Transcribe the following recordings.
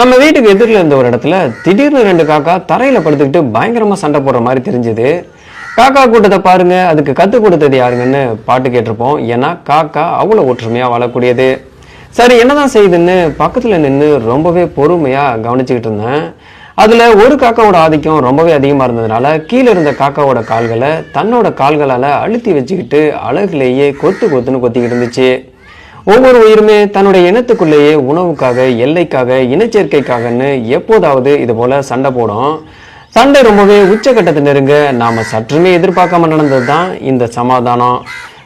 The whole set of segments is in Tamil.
நம்ம வீட்டுக்கு எதிரில் இருந்த ஒரு இடத்துல திடீர்னு ரெண்டு காக்கா தரையில் படுத்துக்கிட்டு பயங்கரமாக சண்டை போடுற மாதிரி தெரிஞ்சது. காக்கா கூட்டத்தை பாருங்க அதுக்கு கற்றுக் கொடுத்தது யாருங்கன்னு பாட்டு கேட்டிருப்போம். ஏன்னா காக்கா அவ்வளோ ஒற்றுமையாக வாழக்கூடியது. சரி என்னதான் செய்யுதுன்னு பக்கத்தில் நின்று ரொம்பவே பொறுமையாக கவனிச்சுக்கிட்டு இருந்தேன். அதில் ஒரு காக்காவோட ஆதிக்கம் ரொம்பவே அதிகமாக இருந்ததுனால கீழே இருந்த காக்காவோட கால்களை தன்னோட கால்களால் அழுத்தி வச்சுக்கிட்டு அழகுலேயே கொத்து கொத்துன்னு கொத்திக்கிட்டு இருந்துச்சு. ஒவ்வொரு உயிருமே தன்னுடைய இனத்துக்குள்ளேயே உணவுக்காக எல்லைக்காக இனச்சேர்க்கைக்காகன்னு எப்போதாவது இது போல சண்டை போடும். சண்டை ரொம்பவே உச்சக்கட்டத்தை நெருங்க நாம சற்றுமே எதிர்பார்க்காம நடந்தது தான் இந்த சமாதானம்.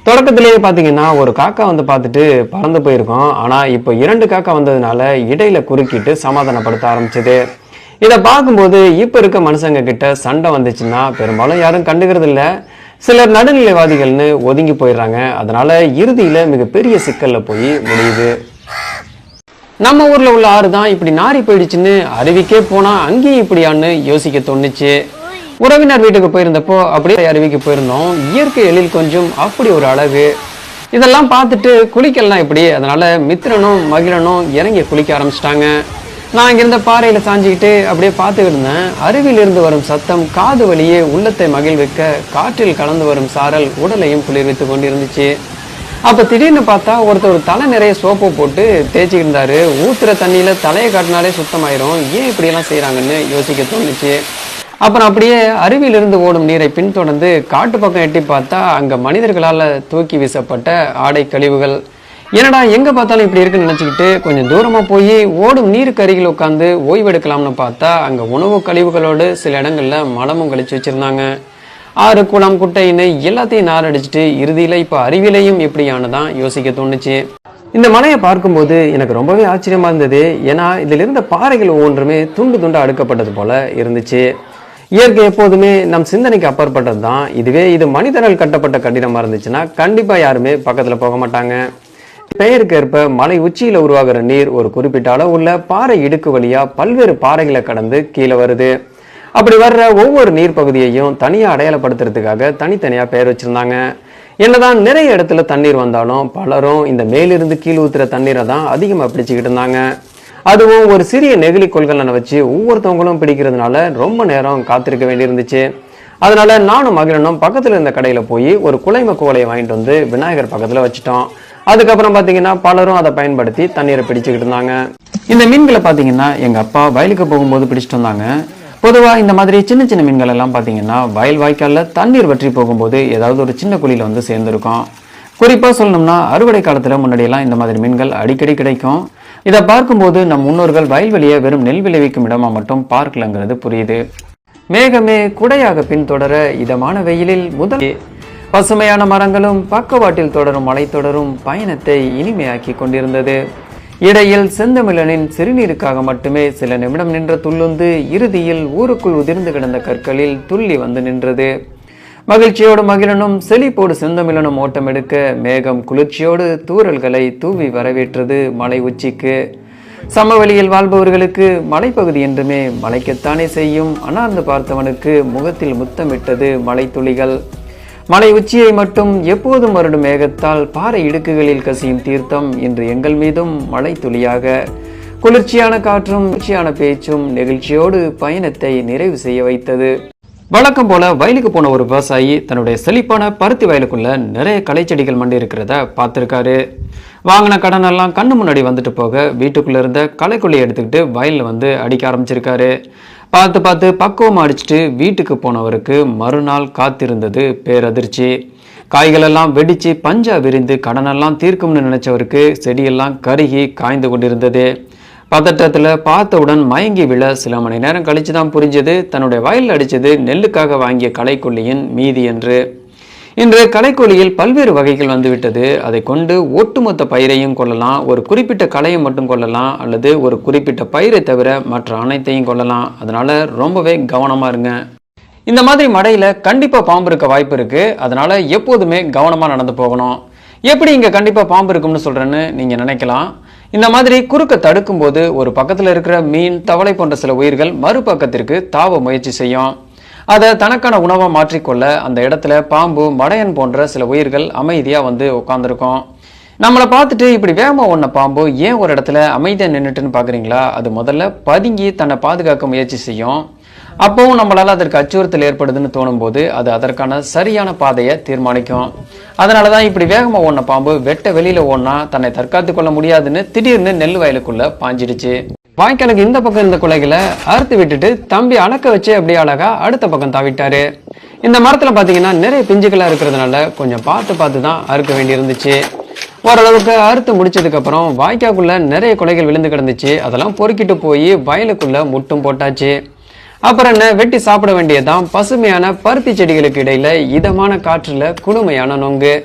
தொடக்கத்திலேயே பார்த்தீங்கன்னா ஒரு காக்கா வந்து பார்த்துட்டு பறந்து போயிருக்கோம். ஆனால் இப்போ இரண்டு காக்கா வந்ததுனால இடையில குறுக்கிட்டு சமாதானப்படுத்த ஆரம்பிச்சது. இதை பார்க்கும்போது இப்போ இருக்க மனுஷங்க கிட்ட சண்டை வந்துச்சுன்னா பெரும்பாலும் யாரும் கண்டுக்கிறது இல்லை சிலர் நடுநிலைவாதிகள்னு ஒதுங்கி போயிடுறாங்க. அதனால இறுதியில மிகப்பெரிய சிக்கல்ல போய் முடியுது. நம்ம ஊர்ல உள்ள ஆறு தான் இப்படி நாரி போயிடுச்சுன்னு அருவிக்கே போனா அங்கேயும் இப்படியான்னு யோசிக்க தோணுச்சு. உறவினர் வீட்டுக்கு போயிருந்தப்போ அப்படியே அருவிக்கு போயிருந்தோம். இயற்கை எழில் கொஞ்சம் அப்படி ஒரு அழகு இதெல்லாம் பார்த்துட்டு குளிக்கலாம் இப்படி. அதனால மித்திரனும் மகிழனும் இறங்கி குளிக்க ஆரம்பிச்சிட்டாங்க. நான் அங்கிருந்த பாறையில சாஞ்சிக்கிட்டு அப்படியே பார்த்துக்கிட்டு இருந்தேன். அருவியிலிருந்து வரும் சத்தம் காது வழியே உள்ளத்தை மகிழ்விக்க காற்றில் கலந்து வரும் சாரல் உடலையும் குளிர்வித்து கொண்டிருந்துச்சு. அப்ப திடீர்னு பார்த்தா ஒருத்தர் தலை நிறைய சோப்பு போட்டு தேய்ச்சிக்கிட்டு இருந்தாரு. ஊத்துற தண்ணியில தலையை காட்டினாலே சுத்தமாயிரும். ஏன் இப்படி எல்லாம் செய்யறாங்கன்னு யோசிக்க தோணுச்சு. அப்புறம் அப்படியே அருவியிலிருந்து ஓடும் நீரை பின்தொடர்ந்து காட்டு பக்கம் எட்டி பார்த்தா அங்க மனிதர்களால தூக்கி வீசப்பட்ட ஆடை கழிவுகள். என்னடா எங்க பார்த்தாலும் இப்படி இருக்குன்னு நினைச்சுக்கிட்டு கொஞ்சம் தூரமா போய் ஓடும் நீருக்கு அருகில் உட்காந்து ஓய்வெடுக்கலாம்னு பார்த்தா அங்க உணவு கழிவுகளோடு சில இடங்கள்ல மலமும் கழிச்சு வச்சிருந்தாங்க. ஆறு குளம் குட்டைன்னு எல்லாத்தையும் நாரடிச்சிட்டு இறுதியில் இறுதியில இப்போ அறிவிலையும் எப்படியானதான் யோசிக்க தோணுச்சு. இந்த மலையை பார்க்கும்போது எனக்கு ரொம்பவே ஆச்சரியமா இருந்தது. ஏன்னா இதில் இருந்த பாறைகள் ஒவ்வொன்றுமே துண்டு துண்டு அடுக்கப்பட்டது போல இருந்துச்சு. இயற்கை எப்போதுமே நம் சிந்தனைக்கு அப்பாற்பட்டது தான் இதுவே இது மனிதர்கள் கட்டப்பட்ட கட்டிடமா இருந்துச்சுன்னா கண்டிப்பா யாருமே பக்கத்துல போக மாட்டாங்க. பெயருக்கேற்ப மலை உச்சியில உருவாகிற நீர் ஒரு குறிப்பிட்ட அளவுள்ள பாறை இடுக்கு வழியா பல்வேறு பாறைகளை கடந்து கீழே வருது. அப்படி வர்ற ஒவ்வொரு நீர் பகுதியையும் தனியா அடையாளப்படுத்துறதுக்காக தனித்தனியா பெயர் வச்சிருந்தாங்க. என்னதான் நிறைய இடத்துல தண்ணீர் வந்தாலும் பலரும் இந்த மேலிருந்து கீழ் ஊத்துற தண்ணீரை தான் அதிகமா பிடிச்சுக்கிட்டு இருந்தாங்க. அதுவும் ஒரு சிறிய நெகிழி கொள்கலனை வச்சு ஒவ்வொருத்தவங்களும் பிடிக்கிறதுனால ரொம்ப நேரம் காத்திருக்க வேண்டியிருந்துச்சு. அதனால நானும் மகிழனும் பக்கத்துல இருந்த கடையில போய் ஒரு குலைம கோலையை வாங்கிட்டு வந்து விநாயகர் பக்கத்துல வச்சுட்டோம். அதுக்கப்புறம் பாத்தீங்கன்னா பலரும் அதை பயன்படுத்தி தண்ணீரை பிடிச்சுக்கிட்டு இருந்தாங்க. இந்த மீன்களை பாத்தீங்கன்னா எங்க அப்பா வயலுக்கு போகும்போது பிடிச்சிட்டு வந்தாங்க. பொதுவா இந்த மாதிரி சின்ன சின்ன மீன்கள் எல்லாம் பாத்தீங்கன்னா வயல் வாய்க்கால்ல தண்ணீர் வற்றி போகும்போது ஏதாவது ஒரு சின்ன குழியில வந்து சேர்ந்திருக்கும். குறிப்பா சொல்லணும்னா அறுவடை காலத்துல முன்னாடி எல்லாம் இந்த மாதிரி மீன்கள் அடிக்கடி கிடைக்கும். இதை பார்க்கும்போது நம் முன்னோர்கள் வயல்வெளியை வெறும் நெல் விளைவிக்கும் இடமா மட்டும் பார்க்கலங்கிறது புரியுது. மேகமே குடையாக பின்தொடர இதமான வெயிலில் முதல் பசுமையான மரங்களும் பக்கவாட்டில் தொடரும் மலை தொடரும் பயணத்தை இனிமையாக்கி கொண்டிருந்தது. இடையில் செந்தமிழனின் சிறுநீருக்காக மட்டுமே சில நிமிடம் நின்ற துள்ளுந்து இறுதியில் ஊருக்குள் உதிர்ந்து கிடந்த கற்களில் துள்ளி வந்து நின்றது. மகிழ்ச்சியோடு மகிழனும் செழிப்போடு செந்தமிழனும் ஓட்டம் எடுக்க மேகம் குளிர்ச்சியோடு தூரல்களை தூவி வரவேற்றது மலை உச்சிக்கு. சமவெளியில் வாழ்பவர்களுக்கு மலைப்பகுதி என்றுமே மலைக்கத்தானே செய்யும் அனார்ந்து பார்த்தவனுக்கு முகத்தில் முத்தமிட்டது மலைத்துளிகள். மலை உச்சியை மட்டும் எப்போதும் வருடும் மேகத்தால் பாறை இடுக்குகளில் கசியும் தீர்த்தம் இன்று எங்கள் மீதும் மழை துளியாக. குளிர்ச்சியான காற்றும் குளிர்ச்சியான பேச்சும் நெகிழ்ச்சியோடு பயணத்தை நிறைவு செய்ய வைத்தது. வழக்கம் போல வயலுக்கு போன ஒரு விவசாயி தன்னுடைய செழிப்பான பருத்தி வயலுக்குள்ள நிறைய களைச்செடிகள் மண்டி இருக்கிறத பார்த்துருக்காரு. வாங்கின கடன் எல்லாம் கண்ணு முன்னாடி வந்துட்டு போக வீட்டுக்குள்ள இருந்த களைக்குள்ளி எடுத்துக்கிட்டு வயலில் வந்து அடிக்க ஆரம்பிச்சிருக்காரு. பார்த்து பார்த்து பக்குவம் அடிச்சுட்டு வீட்டுக்கு போனவருக்கு மறுநாள் காத்திருந்தது பேரதிர்ச்சி. காய்கள் எல்லாம் வெடிச்சு பஞ்சா விரிந்து கடனெல்லாம் தீர்க்கும்னு நினைச்சவருக்கு செடியெல்லாம் கருகி காய்ந்து கொண்டிருந்தது. பதட்டத்தில் பார்த்தவுடன் மயங்கி விழ சில மணி நேரம் கழிச்சு தான் புரிஞ்சது. தன்னுடைய வயலில் அடிச்சது நெல்லுக்காக வாங்கிய களைக்கொல்லியின் மீதி என்று. இன்று களைக்கொல்லியில் பல்வேறு வகைகள் வந்துவிட்டது. அதை கொண்டு ஒட்டுமொத்த பயிரையும் கொள்ளலாம். ஒரு குறிப்பிட்ட களையை மட்டும் கொள்ளலாம். அல்லது ஒரு குறிப்பிட்ட பயிரை தவிர மற்ற அனைத்தையும் கொள்ளலாம். அதனால ரொம்பவே கவனமா இருங்க. இந்த மாதிரி மடையில கண்டிப்பா பாம்பு இருக்க வாய்ப்பு இருக்கு. அதனால எப்போதுமே கவனமா நடந்து போகணும். எப்படி இங்க கண்டிப்பா பாம்பு இருக்கும்னு சொல்றேன்னு நீங்க நினைக்கலாம். இந்த மாதிரி குறுக்க தடுக்கும் போது ஒரு பக்கத்துல இருக்கிற மீன் தவளை போன்ற சில உயிர்கள் மறுபக்கத்திற்கு தாவ முயற்சி செய்யும். அதை தனக்கான உணவை மாற்றிக்கொள்ள அந்த இடத்துல பாம்பு மடையன் போன்ற சில உயிர்கள் அமைதியாக வந்து உட்காந்துருக்கும் நம்மளை பார்த்துட்டு இப்படி வேகமாக ஒன்ன பாம்பு ஏன் ஒரு இடத்துல அமைதியாக நின்றுட்டுன்னு பார்க்குறீங்களா அது முதல்ல பதுங்கி தன்னை பாதுகாக்க முயற்சி செய்யும். அப்பவும் நம்மளால அதற்கு அச்சுறுத்தல் ஏற்படுதுன்னு தோணும் போது அது அதற்கான சரியான பாதையை தீர்மானிக்கும். அதனாலதான் இப்படி வேகமாக ஓடின பாம்பு வெட்ட வெளியில ஓடினா தன்னை தற்காத்து கொள்ள முடியாதுன்னு திடீர்னு நெல் வயலுக்குள்ள பாஞ்சிடுச்சு. வாய்க்காலுக்கு இந்த பக்கம் இருந்த குலைகளை அறுத்து விட்டுட்டு தம்பி அணக்க வச்சு அப்படியே அழகா அடுத்த பக்கம் தாவிட்டாரு. இந்த மரத்துல பாத்தீங்கன்னா நிறைய பிஞ்சுகளா இருக்கிறதுனால கொஞ்சம் பார்த்து பார்த்து தான் அறுக்க வேண்டி இருந்துச்சு ஓரளவுக்கு அறுத்து முடிச்சதுக்கு அப்புறம் வாய்க்காக்குள்ள நிறைய குலைகள் விழுந்து கிடந்துச்சு. அதெல்லாம் பொறுக்கிட்டு போய் வயலுக்குள்ள முட்டும் போட்டாச்சு. அப்புறம் என்ன வெட்டி சாப்பிட வேண்டியதுதான் பசுமையான பருத்தி செடிகளுக்கு இடையில இதமான காற்றுல குளுமையான நொங்கு.